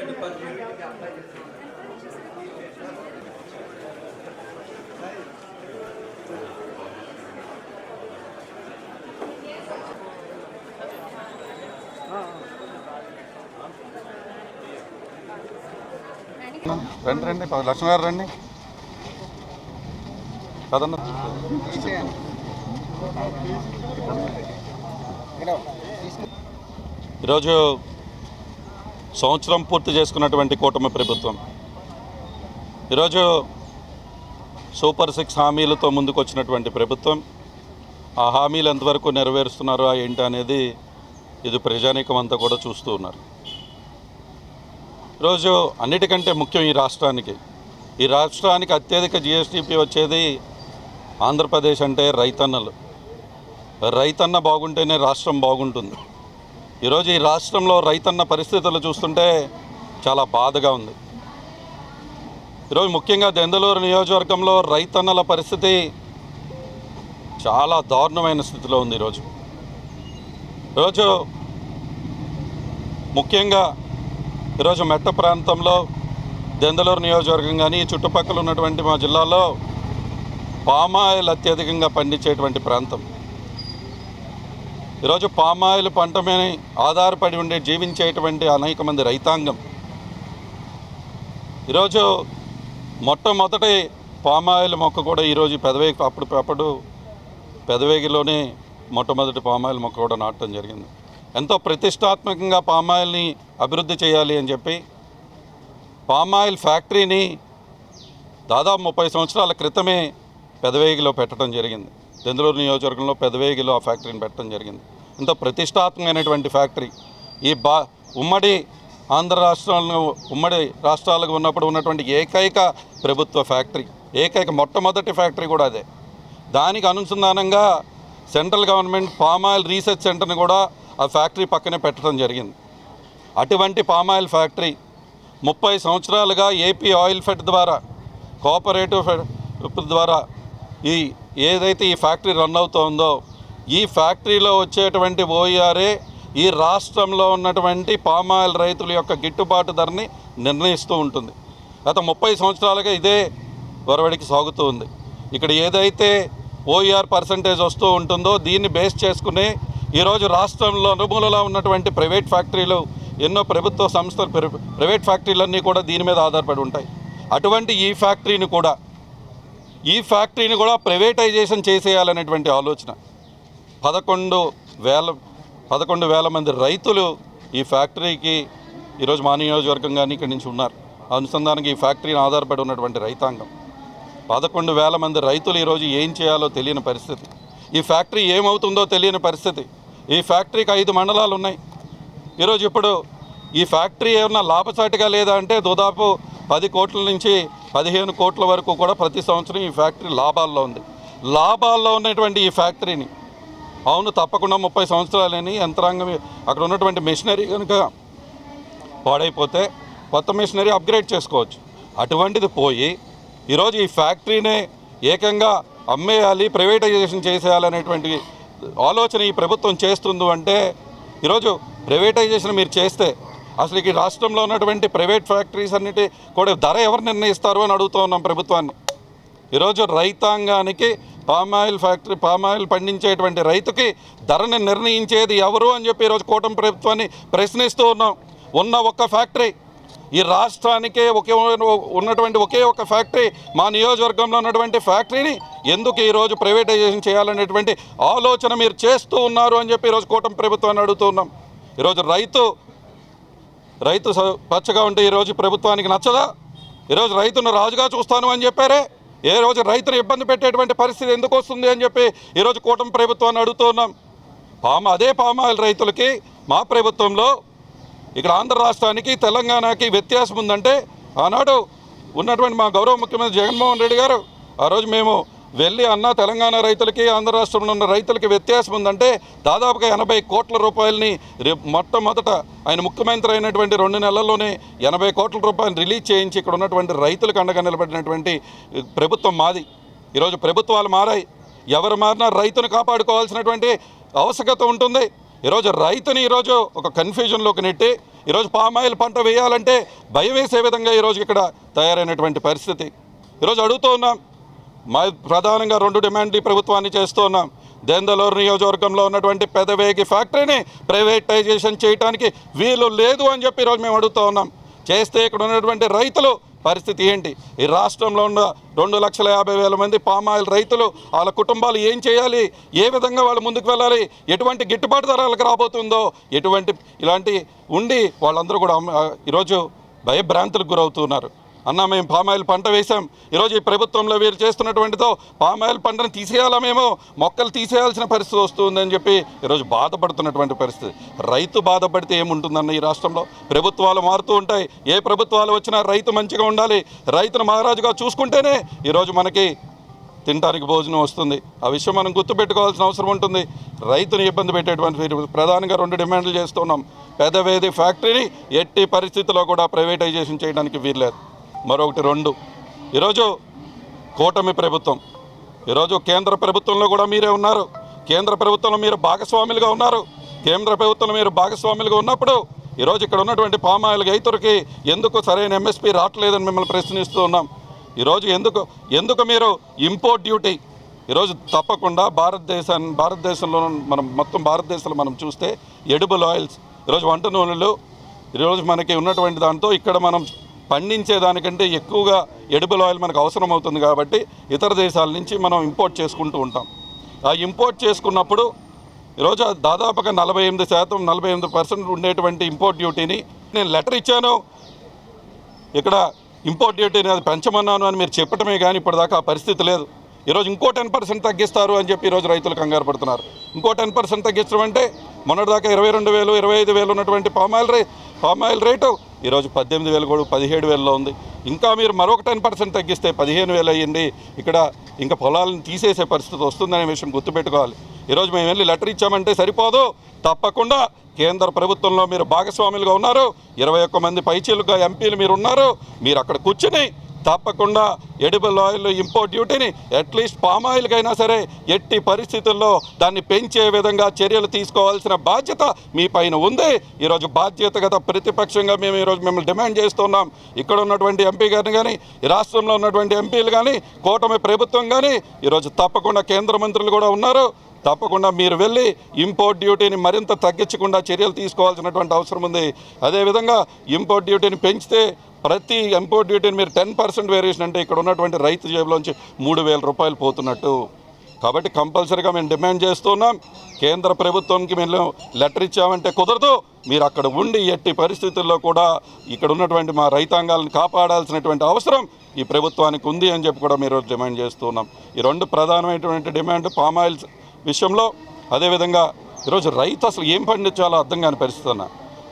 Department రండి రండి ప- లక్ష్మణ్ గారు రండి. కదన్న ఈరోజు సంవత్సరం పూర్తి చేసుకున్నటువంటి కూటమి ప్రభుత్వం. ఈరోజు సూపర్ సిక్స్ హామీలతో ముందుకు వచ్చినటువంటి ప్రభుత్వం ఆ హామీలు ఎంతవరకు నెరవేరుస్తున్నారో ఏంటి అనేది ఇది ప్రజానీకం అంతా కూడా చూస్తూ ఉన్నారు. ఈరోజు అన్నిటికంటే ముఖ్యం ఈ రాష్ట్రానికి. ఈ రాష్ట్రానికి అత్యధిక జిఎస్టిపి వచ్చేది ఆంధ్రప్రదేశ్ అంటే రైతన్నలు. రైతన్న బాగుంటేనే రాష్ట్రం బాగుంటుంది. ఈరోజు ఈ రాష్ట్రంలో రైతన్న పరిస్థితులు చూస్తుంటే చాలా బాధగా ఉంది. ఈరోజు ముఖ్యంగా దెందలూరు నియోజకవర్గంలో రైతన్నల పరిస్థితి చాలా దారుణమైన స్థితిలో ఉంది ఈరోజు. ఈరోజు ముఖ్యంగా ఈరోజు మెట్ట ప్రాంతంలో దెందలూరు నియోజకవర్గం కానీ చుట్టుపక్కల ఉన్నటువంటి మా జిల్లాలో పామాయిల్ అత్యధికంగా పండించేటువంటి ప్రాంతం. ఈరోజు పామాయిల్ పంట మీద ఆధారపడి ఉండే జీవించేటువంటి అనేక మంది రైతాంగం. ఈరోజు మొట్టమొదటి పామాయిల్ మొక్క కూడా ఈరోజు పెదవేగి అప్పుడు అప్పుడు పెదవేగిలోనే మొట్టమొదటి పామాయిల్ మొక్క కూడా నాటడం జరిగింది. ఎంతో ప్రతిష్టాత్మకంగా పామాయిల్ని అభివృద్ధి చేయాలి అని చెప్పి పామాయిల్ ఫ్యాక్టరీని దాదాపు ముప్పై సంవత్సరాల క్రితమే పెదవేగిలో పెట్టడం జరిగింది. దెందులూరు నియోజకవర్గంలో పెదవేగిలో ఆ ఫ్యాక్టరీని పెట్టడం జరిగింది. ఇంత ప్రతిష్టాత్మకమైనటువంటి ఫ్యాక్టరీ. ఈ బా ఉమ్మడి ఆంధ్ర రాష్ట్రాలను ఉమ్మడి రాష్ట్రాలకు ఉన్నప్పుడు ఉన్నటువంటి ఏకైక ప్రభుత్వ ఫ్యాక్టరీ. ఏకైక మొట్టమొదటి ఫ్యాక్టరీ కూడా అదే. దానికి అనుసంధానంగా సెంట్రల్ గవర్నమెంట్ పామాయిల్ రీసెర్చ్ సెంటర్ని కూడా ఆ ఫ్యాక్టరీ పక్కనే పెట్టడం జరిగింది. అటువంటి పామాయిల్ ఫ్యాక్టరీ ముప్పై సంవత్సరాలుగా ఏపీ ఆయిల్ ఫెడ్ ద్వారా కోఆపరేటివ్ ఫెడ్ ద్వారా ఈ ఏదైతే ఈ ఫ్యాక్టరీ రన్ అవుతోందో ఈ ఫ్యాక్టరీలో వచ్చేటువంటి ఓఈఆర్ఏ ఈ రాష్ట్రంలో ఉన్నటువంటి పామాయిల్ రైతుల యొక్క గిట్టుబాటు ధరని నిర్ణయిస్తూ ఉంటుంది. గత ముప్పై సంవత్సరాలుగా ఇదే వరవడికి సాగుతూ ఉంది. ఇక్కడ ఏదైతే ఓఈఆర్ పర్సంటేజ్ వస్తూ ఉంటుందో దీన్ని బేస్ చేసుకుని ఈరోజు రాష్ట్రంలో అనుమూలలో ఉన్నటువంటి ప్రైవేట్ ఫ్యాక్టరీలు ఎన్నో ప్రభుత్వ సంస్థలు ప్రైవేట్ ఫ్యాక్టరీలన్నీ కూడా దీని మీద ఆధారపడి ఉంటాయి. అటువంటి ఈ ఫ్యాక్టరీని కూడా ఈ ఫ్యాక్టరీని కూడా ప్రైవేటైజేషన్ చేసేయాలనేటువంటి ఆలోచన. పదకొండు వేల పదకొండు వేల మంది రైతులు ఈ ఫ్యాక్టరీకి ఈరోజు మా నియోజకవర్గం కానీ ఇక్కడి నుంచి ఉన్నారు. అనుసంధానికి ఈ ఫ్యాక్టరీని ఆధారపడి ఉన్నటువంటి రైతాంగం. పదకొండు వేల మంది రైతులు ఈరోజు ఏం చేయాలో తెలియని పరిస్థితి. ఈ ఫ్యాక్టరీ ఏమవుతుందో తెలియని పరిస్థితి. ఈ ఫ్యాక్టరీకి ఐదు మండలాలు ఉన్నాయి. ఈరోజు ఇప్పుడు ఈ ఫ్యాక్టరీ ఏమన్నా లాభసాటిగా లేదా అంటే దాదాపు పది కోట్ల నుంచి పదిహేను కోట్ల వరకు కూడా ప్రతి సంవత్సరం ఈ ఫ్యాక్టరీ లాభాల్లో ఉంది. లాభాల్లో ఉన్నటువంటి ఈ ఫ్యాక్టరీని అవును తప్పకుండా ముప్పై సంవత్సరాలని యంత్రాంగం అక్కడ ఉన్నటువంటి మెషినరీ కనుక పాడైపోతే కొత్త మెషినరీ అప్గ్రేడ్ చేసుకోవచ్చు. అటువంటిది పోయి ఈరోజు ఈ ఫ్యాక్టరీనే ఏకంగా అమ్మేయాలి ప్రైవేటైజేషన్ చేసేయాలనేటువంటి ఆలోచన ఈ ప్రభుత్వం చేస్తుంది అంటే ఈరోజు ప్రైవేటైజేషన్ మీరు చేస్తే అసలు ఈ రాష్ట్రంలో ఉన్నటువంటి ప్రైవేట్ ఫ్యాక్టరీస్ అన్నిటి కూడా ధర ఎవరు నిర్ణయిస్తారు అని అడుగుతూ ఉన్నాం ప్రభుత్వాన్ని. ఈరోజు రైతాంగానికి పామాయిల్ ఫ్యాక్టరీ పామాయిల్ పండించేటువంటి రైతుకి ధరని నిర్ణయించేది ఎవరు అని చెప్పి ఈరోజు కూటమి ప్రభుత్వాన్ని ప్రశ్నిస్తూ ఉన్నాం. ఉన్న ఒక్క ఫ్యాక్టరీ ఈ రాష్ట్రానికే ఒకే ఉన్నటువంటి ఒకే ఒక ఫ్యాక్టరీ మా నియోజకవర్గంలో ఉన్నటువంటి ఫ్యాక్టరీని ఎందుకు ఈరోజు ప్రైవేటైజేషన్ చేయాలనేటువంటి ఆలోచన మీరు చేస్తూ ఉన్నారు అని చెప్పి ఈరోజు కూటమి ప్రభుత్వాన్ని అడుగుతూ ఉన్నాం. ఈరోజు రైతు రైతు స- పచ్చగా ఉంటే ఈరోజు ప్రభుత్వానికి నచ్చదా? ఈరోజు రైతును రాజుగా చూస్తాను అని చెప్పారే? ఏ రోజు రైతును ఇబ్బంది పెట్టేటువంటి పరిస్థితి ఎందుకు వస్తుంది అని చెప్పి ఈరోజు కూటమి ప్రభుత్వాన్ని అడుగుతున్నాం పామ అదే పామాయిల్ రైతులకి మా ప్రభుత్వంలో ఇక్కడ ఆంధ్ర రాష్ట్రానికి తెలంగాణకి వ్యత్యాసం ఉందంటే ఆనాడు ఉన్నటువంటి మా గౌరవ ముఖ్యమంత్రి జగన్మోహన్ రెడ్డి గారు ఆ రోజు మేము వెళ్ళి అన్న తెలంగాణ రైతులకి ఆంధ్ర రాష్ట్రంలో ఉన్న రైతులకి వ్యత్యాసం ఉందంటే దాదాపుగా ఎనభై కోట్ల రూపాయలని మొట్టమొదట ఆయన ముఖ్యమంత్రి అయినటువంటి రెండు నెలల్లోనే ఎనభై కోట్ల రూపాయలు రిలీజ్ చేయించి ఇక్కడ ఉన్నటువంటి రైతులకు అండగా నిలబడినటువంటి ప్రభుత్వం మాది. ఈరోజు ప్రభుత్వాలు మారాయి. ఎవరు మారినా రైతును కాపాడుకోవాల్సినటువంటి ఆవశ్యకత ఉంటుంది. ఈరోజు రైతుని ఈరోజు ఒక కన్ఫ్యూజన్లోకి నెట్టి ఈరోజు పామాయిల్ పంట వేయాలంటే భయం వేసే విధంగా ఈరోజు ఇక్కడ తయారైనటువంటి పరిస్థితి. ఈరోజు అడుగుతూ ఉన్నాం మా ప్రధానంగా రెండు డిమాండ్లు ఈ ప్రభుత్వాన్ని చేస్తూ ఉన్నాం. దేందలూరు నియోజకవర్గంలో ఉన్నటువంటి పెదవేగి ఫ్యాక్టరీని ప్రైవేటైజేషన్ చేయడానికి వీలు లేదు అని చెప్పి ఈరోజు మేము అడుగుతూ ఉన్నాం. చేస్తే ఇక్కడ ఉన్నటువంటి రైతులు పరిస్థితి ఏంటి? ఈ రాష్ట్రంలో ఉన్న రెండు లక్షల యాభై వేల మంది పామాయిల్ రైతులు వాళ్ళ కుటుంబాలు ఏం చేయాలి? ఏ విధంగా వాళ్ళు ముందుకు వెళ్ళాలి? ఎటువంటి గిట్టుబాటు ధరలకు రాబోతుందో? ఎటువంటి ఇలాంటి ఉండి వాళ్ళందరూ కూడా ఈరోజు భయభ్రాంతులకు గురవుతున్నారు. అన్న మేము పామాయిల్ పంట వేసాం ఈరోజు ఈ ప్రభుత్వంలో వీరు చేస్తున్నటువంటితో పామాయిల్ పంటను తీసేయాలా మేము? మొక్కలు తీసేయాల్సిన పరిస్థితి వస్తుందని చెప్పి ఈరోజు బాధపడుతున్నటువంటి పరిస్థితి. రైతు బాధపడితే ఏముంటుందన్న ఈ రాష్ట్రంలో? ప్రభుత్వాలు మారుతూ ఉంటాయి. ఏ ప్రభుత్వాలు వచ్చినా రైతు మంచిగా ఉండాలి. రైతును మహారాజుగా చూసుకుంటేనే ఈరోజు మనకి తినడానికి భోజనం వస్తుంది. ఆ విషయం మనం గుర్తుపెట్టుకోవాల్సిన అవసరం ఉంటుంది. రైతుని ఇబ్బంది పెట్టేటువంటి వీరు ప్రధానంగా రెండు డిమాండ్లు చేస్తున్నాం. పెదవేది ఫ్యాక్టరీని ఎట్టి పరిస్థితిలో కూడా ప్రైవేటైజేషన్ చేయడానికి వీల్లేదు. మరొకటి రెండు. ఈరోజు కూటమి ప్రభుత్వం. ఈరోజు కేంద్ర ప్రభుత్వంలో కూడా మీరే ఉన్నారు. కేంద్ర ప్రభుత్వంలో మీరు భాగస్వాములుగా ఉన్నారు. కేంద్ర ప్రభుత్వంలో మీరు భాగస్వాములుగా ఉన్నప్పుడు ఈరోజు ఇక్కడ ఉన్నటువంటి పామాయిల్ రైతులకి ఎందుకు సరైన ఎంఎస్పీ రావట్లేదని మిమ్మల్ని ప్రశ్నిస్తూ ఉన్నాం. ఈరోజు ఎందుకు ఎందుకు మీరు ఇంపోర్ట్ డ్యూటీ ఈరోజు తప్పకుండా భారతదేశాన్ని భారతదేశంలో మనం మొత్తం భారతదేశంలో మనం చూస్తే ఎడిబుల్ ఆయిల్స్. ఈరోజు వంట నూనెలు ఈరోజు మనకి ఉన్నటువంటి దాంతో ఇక్కడ మనం పండించే దానికంటే ఎక్కువగా ఎడిబుల్ ఆయిల్ మనకు అవసరం అవుతుంది కాబట్టి ఇతర దేశాల నుంచి మనం ఇంపోర్ట్ చేసుకుంటూ ఉంటాం. ఆ ఇంపోర్ట్ చేసుకున్నప్పుడు ఈరోజు దాదాపుగా నలభై ఎనిమిది శాతం నలభై ఎనిమిది పర్సెంట్ ఉండేటువంటి ఇంపోర్ట్ డ్యూటీని నేను లెటర్ ఇచ్చాను. ఇక్కడ ఇంపోర్ట్ డ్యూటీని అది పెంచమన్నాను అని మీరు చెప్పటమే కానీ ఇప్పటిదాకా ఆ పరిస్థితి లేదు. ఈరోజు ఇంకో టెన్ పర్సెంట్ తగ్గిస్తారు అని చెప్పి ఈరోజు రైతులు కంగారు పడుతున్నారు. ఇంకో టెన్ పర్సెంట్ తగ్గించడం అంటే మొన్నటిదాకా ఇరవై రెండు వేలు ఇరవై ఐదు వేలు ఉన్నటువంటి పామాయిల్ రే పామాయిల్ రేటు ఈరోజు పద్దెనిమిది వేలు కూడా పదిహేడు వేలలో ఉంది. ఇంకా మీరు మరొక టెన్ పర్సెంట్ తగ్గిస్తే పదిహేను వేలు అయ్యింది. ఇక్కడ ఇంకా పొలాలను తీసేసే పరిస్థితి వస్తుందనే విషయం గుర్తుపెట్టుకోవాలి. ఈరోజు మేము వెళ్ళి లెటర్ ఇచ్చామంటే సరిపోదు. తప్పకుండా కేంద్ర ప్రభుత్వంలో మీరు భాగస్వాములుగా ఉన్నారు. ఇరవై ఒక్క మంది పైచీలుగా ఎంపీలు మీరు ఉన్నారు. మీరు అక్కడ కూర్చుని తప్పకుండా ఎడిబుల్ ఆయిల్ ఇంపోర్ట్ డ్యూటీని అట్లీస్ట్ పామ్ ఆయిల్కైనా సరే ఎట్టి పరిస్థితుల్లో దాన్ని పెంచే విధంగా చర్యలు తీసుకోవాల్సిన బాధ్యత మీ పైన ఉంది. ఈరోజు బాధ్యతగత ప్రతిపక్షంగా మేము ఈరోజు మిమ్మల్ని డిమాండ్ చేస్తున్నాం. ఇక్కడ ఉన్నటువంటి ఎంపీ గారిని కానీ ఈ రాష్ట్రంలో ఉన్నటువంటి ఎంపీలు కానీ కూటమి ప్రభుత్వం కానీ ఈరోజు తప్పకుండా కేంద్ర మంత్రులు కూడా ఉన్నారు. తప్పకుండా మీరు వెళ్ళి ఇంపోర్ట్ డ్యూటీని మరింత తగ్గించకుండా చర్యలు తీసుకోవాల్సినటువంటి అవసరం ఉంది. అదేవిధంగా ఇంపోర్ట్ డ్యూటీని పెంచితే ప్రతి ఇంపోర్ట్ డ్యూటీని మీరు టెన్ పర్సెంట్ వేరియేషన్ అంటే ఇక్కడ ఉన్నటువంటి రైతు జేబులోంచి మూడు వేల రూపాయలు పోతున్నట్టు. కాబట్టి కంపల్సరీగా మేము డిమాండ్ చేస్తున్నాం. కేంద్ర ప్రభుత్వంకి మేము లెటర్ ఇచ్చామంటే కుదరదు. మీరు అక్కడ ఉండి ఎట్టి పరిస్థితుల్లో కూడా ఇక్కడ ఉన్నటువంటి మా రైతాంగాలను కాపాడాల్సినటువంటి అవసరం ఈ ప్రభుత్వానికి ఉంది అని చెప్పి కూడా మీరు డిమాండ్ చేస్తున్నాం. ఈ రెండు ప్రధానమైనటువంటి డిమాండ్ పామాయిల్స్ విషయంలో. అదేవిధంగా ఈరోజు రైతు అసలు ఏం పండించాలో అర్థం కాని పరిస్థితి అన్న.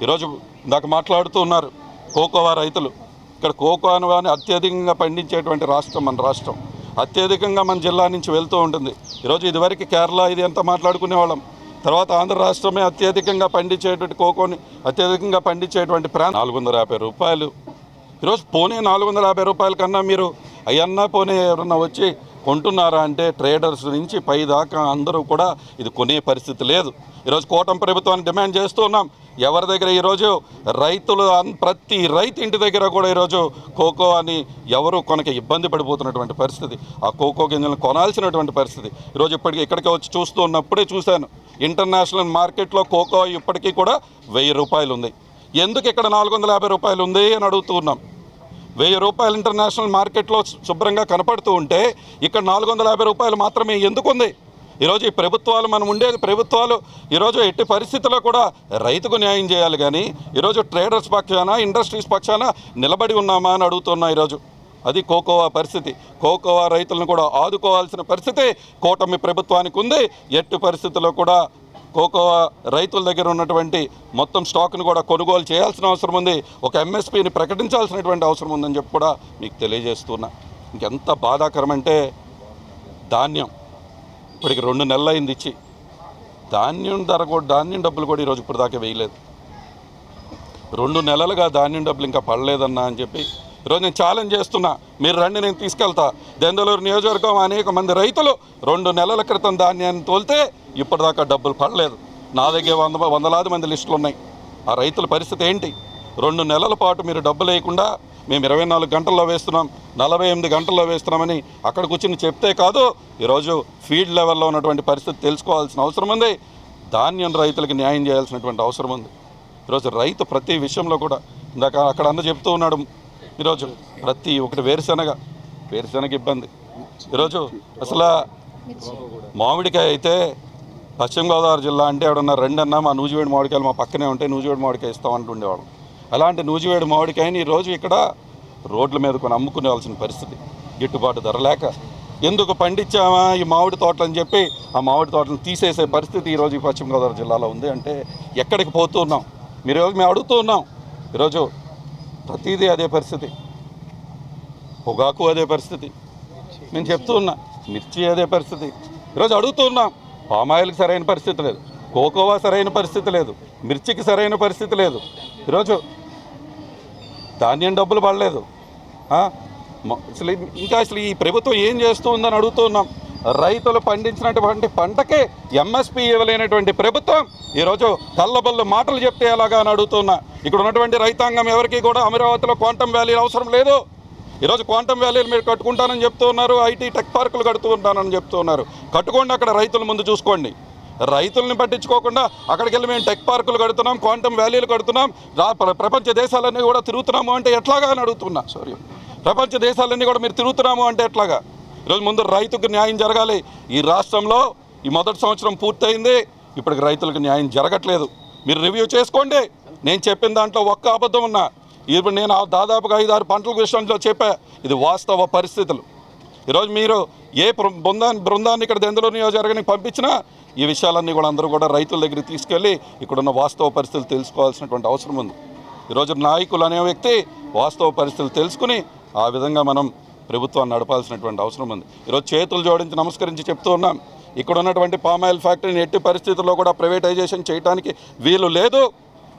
ఈరోజు ఇందాక మాట్లాడుతూ ఉన్నారు కోకోవా రైతులు. ఇక్కడ కోకోవాని అత్యధికంగా పండించేటువంటి రాష్ట్రం మన రాష్ట్రం. అత్యధికంగా మన జిల్లా నుంచి వెళ్తూ ఉంటుంది. ఈరోజు ఇదివరకు కేరళ ఇది ఎంత మాట్లాడుకునే వాళ్ళం. తర్వాత ఆంధ్ర రాష్ట్రమే అత్యధికంగా పండించేటువంటి కోకోని అత్యధికంగా పండించేటువంటి ప్రాంతం నాలుగు వందల యాభై రూపాయలు. ఈరోజు పోనీ నాలుగు వందల యాభై రూపాయల కన్నా మీరు అయ్యన్నా పోనీ ఎవరన్నా వచ్చి కొంటున్నారా అంటే ట్రేడర్స్ నుంచి పై దాకా అందరూ కూడా ఇది కొనే పరిస్థితి లేదు. ఈరోజు కూటమి ప్రభుత్వాన్ని డిమాండ్ చేస్తున్నాం ఎవరి దగ్గర ఈరోజు రైతులు ప్రతి రైతు ఇంటి దగ్గర కూడా ఈరోజు కోకో అని ఎవరు కొనక ఇబ్బంది పడిపోతున్నటువంటి పరిస్థితి. ఆ కోకో గింజలను కొనాల్సినటువంటి పరిస్థితి. ఈరోజు ఇప్పటికీ ఇక్కడికి వచ్చి చూస్తూ ఉన్నప్పుడే చూశాను. ఇంటర్నేషనల్ మార్కెట్లో కోకో ఇప్పటికీ కూడా వెయ్యి రూపాయలు ఉంది ఎందుకు ఇక్కడ నాలుగు వందల యాభై రూపాయలు ఉంది అని అడుగుతూ ఉన్నాం. వెయ్యి రూపాయలు ఇంటర్నేషనల్ మార్కెట్లో శుభ్రంగా కనపడుతూ ఉంటే ఇక్కడ నాలుగు వందల యాభై రూపాయలు మాత్రమే ఎందుకు ఉంది ఈరోజు ఈ ప్రభుత్వాలు మనం ఉండేది ప్రభుత్వాలు ఈరోజు ఎట్టి పరిస్థితుల్లో కూడా రైతుకు న్యాయం చేయాలి కానీ ఈరోజు ట్రేడర్స్ పక్షాన ఇండస్ట్రీస్ పక్షాన నిలబడి ఉన్నామా అని అడుగుతున్నా ఈరోజు. అది కోకోవా పరిస్థితి. కోకోవా రైతులను కూడా ఆదుకోవాల్సిన పరిస్థితి కూటమి ప్రభుత్వానికి ఉంది. ఎట్టి పరిస్థితుల్లో కూడా కోకోవా రైతుల దగ్గర ఉన్నటువంటి మొత్తం స్టాక్ను కూడా కొనుగోలు చేయాల్సిన అవసరం ఉంది. ఒక ఎంఎస్పీని ప్రకటించాల్సినటువంటి అవసరం ఉందని చెప్పి కూడా మీకు తెలియజేస్తున్నా. ఇంకెంత బాధాకరం అంటే ధాన్యం. ఇప్పటికి రెండు నెలలు అయింది ఇచ్చి. ధాన్యం ధర కూడా ధాన్యం డబ్బులు కూడా ఈరోజు ఇప్పుడు దాకా వేయలేదు. రెండు నెలలుగా ధాన్యం డబ్బులు ఇంకా పడలేదన్నా అని చెప్పి ఈరోజు నేను ఛాలెంజ్ చేస్తున్నా. మీరు రండి నేను తీసుకెళ్తా. దెందలూరు నియోజకవర్గం అనేక మంది రైతులు రెండు నెలల క్రితం ధాన్యాన్ని తోలితే ఇప్పటిదాకా డబ్బులు పడలేదు. నా దగ్గర వంద వందలాది మంది లిస్టులు ఉన్నాయి. ఆ రైతుల పరిస్థితి ఏంటి? రెండు నెలల పాటు మీరు డబ్బులు వేయకుండా మేము ఇరవై నాలుగు గంటల్లో వేస్తున్నాం నలభై ఎనిమిది గంటల్లో వేస్తున్నామని అక్కడ కూర్చుని చెప్తే కాదు. ఈరోజు ఫీల్డ్ లెవెల్లో ఉన్నటువంటి పరిస్థితి తెలుసుకోవాల్సిన అవసరం ఉంది. ధాన్యం రైతులకు న్యాయం చేయాల్సినటువంటి అవసరం ఉంది. ఈరోజు రైతు ప్రతి విషయంలో కూడా ఇందాక అక్కడ అన్న చెప్తూ ఉన్నాడు. ఈరోజు ప్రతి ఒకటి వేరుశనగ వేరుశనగ ఇబ్బంది. ఈరోజు అసలు మామిడికాయ అయితే పశ్చిమ గోదావరి జిల్లా అంటే ఎవడన్నా రెండన్నా మా నూజివేడి మామిడికాయలు మా పక్కనే ఉంటే నూజివేడి మామిడికాయ ఇస్తామంటుండేవాళ్ళం అలాంటి నూజివేడు మామిడికాయని ఈరోజు ఇక్కడ రోడ్ల మీద కొని అమ్ముకునేవాల్సిన పరిస్థితి. గిట్టుబాటు ధర లేక ఎందుకు పండించామా ఈ మామిడి తోటలు అని చెప్పి ఆ మామిడి తోటలను తీసేసే పరిస్థితి ఈరోజు ఈ పశ్చిమ గోదావరి జిల్లాలో ఉంది అంటే ఎక్కడికి పోతూ ఉన్నాం? మీరు ఈరోజు మేము అడుగుతూ ఉన్నాం. ఈరోజు ప్రతిదీ అదే పరిస్థితి. పొగాకు అదే పరిస్థితి. నేను చెప్తూ ఉన్నా మిర్చి అదే పరిస్థితి. ఈరోజు అడుగుతూ ఉన్నాం పామాయిల్కి సరైన పరిస్థితి లేదు కోకోవా సరైన పరిస్థితి లేదు మిర్చికి సరైన పరిస్థితి లేదు. ఈరోజు ధాన్యం డబ్బులు పడలేదు. అసలు ఇంకా అసలు ఈ ప్రభుత్వం ఏం చేస్తూ ఉందని రైతులు పండించినటువంటి పంటకే ఎంఎస్పి ఇవ్వలేనటువంటి ప్రభుత్వం ఈరోజు కళ్ళబల్లు మాటలు చెప్తే ఎలాగా అని అడుగుతున్నా. ఇక్కడ ఉన్నటువంటి రైతాంగం ఎవరికి కూడా అమరావతిలో క్వాంటమ్ వ్యాలీ అవసరం లేదు. ఈరోజు క్వాంటమ్ వ్యాలీలు మీరు కట్టుకుంటానని చెప్తూ ఉన్నారు ఐటీ టెక్ పార్కులు కడుతూ ఉంటానని చెప్తూ ఉన్నారు కట్టుకోండి అక్కడ రైతుల ముందు చూసుకోండి. రైతుల్ని పట్టించుకోకుండా అక్కడికి వెళ్ళి మేము టెక్ పార్కులు కడుతున్నాం క్వాంటమ్ వ్యాలీలు కడుతున్నాం ప్రపంచ దేశాలన్నీ కూడా తిరుగుతున్నాము అంటే ఎట్లాగా అని అడుగుతున్నా. సారీ ప్రపంచ దేశాలన్నీ కూడా మీరు తిరుగుతున్నాము అంటే ఎట్లాగా? ఈరోజు ముందు రైతుకు న్యాయం జరగాలి. ఈ రాష్ట్రంలో ఈ మొదటి సంవత్సరం పూర్తయింది. ఇప్పటికి రైతులకు న్యాయం జరగట్లేదు. మీరు రివ్యూ చేసుకోండి. నేను చెప్పిన దాంట్లో ఒక్క అబద్ధం ఉన్నా. ఇప్పుడు నేను దాదాపుగా ఐదు ఆరు పంటల విషయంలో చెప్పా. ఇది వాస్తవ పరిస్థితులు. ఈరోజు మీరు ఏ బృందాన్ని బృందాన్ని ఇక్కడ దెందులో నియోజకవర్గానికి పంపించినా ఈ విషయాలన్నీ కూడా అందరూ కూడా రైతుల దగ్గరికి తీసుకెళ్ళి ఇక్కడున్న వాస్తవ పరిస్థితులు తెలుసుకోవాల్సినటువంటి అవసరం ఉంది. ఈరోజు నాయకులు అనే వ్యక్తి వాస్తవ పరిస్థితులు తెలుసుకుని ఆ విధంగా మనం ప్రభుత్వాన్ని నడపాల్సినటువంటి అవసరం ఉంది. ఈరోజు చేతులు జోడించి నమస్కరించి చెప్తూ ఉన్నాం ఇక్కడ ఉన్నటువంటి పామాయిల్ ఫ్యాక్టరీని ఎట్టి పరిస్థితుల్లో కూడా ప్రైవేటైజేషన్ చేయడానికి వీలు లేదు.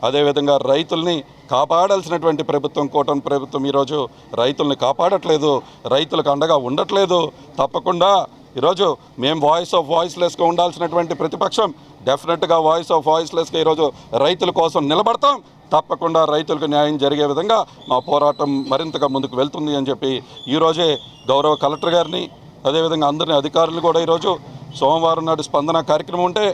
అదేవిధంగా రైతుల్ని కాపాడాల్సినటువంటి ప్రభుత్వం కూటమి ప్రభుత్వం ఈరోజు రైతుల్ని కాపాడట్లేదు రైతులకు అండగా ఉండట్లేదు. తప్పకుండా ఈరోజు మేము వాయిస్ ఆఫ్ వాయిస్లెస్గా ఉండాల్సినటువంటి ప్రతిపక్షం డెఫినెట్గా వాయిస్ ఆఫ్ వాయిస్లెస్గా ఈరోజు రైతుల కోసం నిలబడతాం. తప్పకుండా రైతులకు న్యాయం జరిగే విధంగా మా పోరాటం మరింతగా ముందుకు వెళ్తుంది అని చెప్పి ఈరోజే గౌరవ కలెక్టర్ గారిని అదేవిధంగా అందరిని అధికారులు కూడా ఈరోజు సోమవారం నాడు స్పందన కార్యక్రమం ఉంటే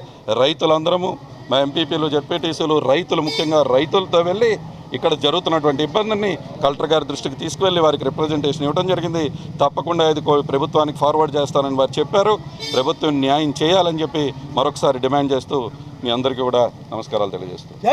రైతులందరము మా ఎంపీపీలు జెడ్పీటీసీలు రైతులు ముఖ్యంగా రైతులతో వెళ్ళి ఇక్కడ జరుగుతున్నటువంటి ఇబ్బందిని కలెక్టర్ గారి దృష్టికి తీసుకువెళ్ళి వారికి రిప్రజెంటేషన్ ఇవ్వడం జరిగింది. తప్పకుండా ఇది కో- ప్రభుత్వానికి ఫార్వర్డ్ చేస్తానని వారు చెప్పారు. ప్రభుత్వం న్యాయం చేయాలని చెప్పి మరొకసారి డిమాండ్ చేస్తూ మీ అందరికీ కూడా నమస్కారాలు తెలియజేస్తూ.